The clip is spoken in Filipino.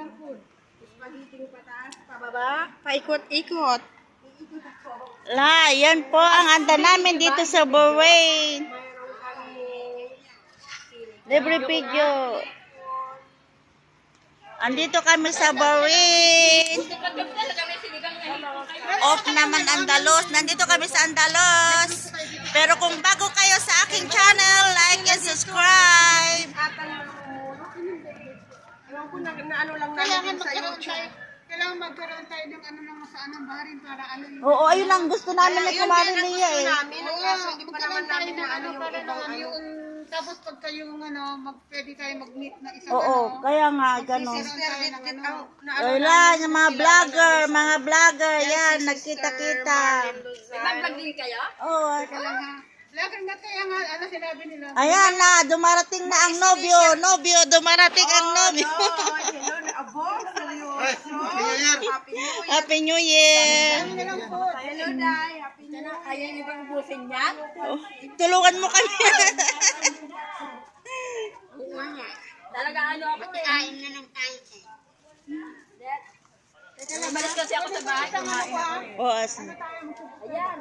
Magiting pataas, pababa, paikot-ikot. La, yan po ang anda namin dito sa Bahrain. Mayroon kami Libre video. Andito kami sa Bahrain. Off naman Andalos. Nandito kami sa Andalos. Pero kung bago kayo sa Ewan ko na, na ano lang namin sa YouTube. Kailangan magkaroon tayo ng ano ng sa anong baharin para ano yung Oo, ayun ang gusto namin Yun Kumari gusto eh. namin. Ang kaso hindi pa naman magkaroon tayo namin ng na ano yung para ibang ng ano. yung tapos pag kayong ano mag pwede tayo mag-meet na isang Oo, ano kaya nga, gano'n. Na ano Wala, yung mga vlogger, mga vlogger, yan, nagkita-kita. Nag-vlog din kayo? Oo, lang ha. Lagan na kaya nga ano sinabi nila. ayan na, dumarating na ang nobyo, nobyo, dumarating ang nobyo. Oh, hello, abo, seryoso. Happy New Year. Happy New Year! Hello, Day. Happy New Year. Kaya niyo bang busin niya? Oh, tulungan mo kami. Talaga ano ako eh. Kain na ng kain eh. Teka lang, balas kasi ako sa bahay. Oo, as- Ayan.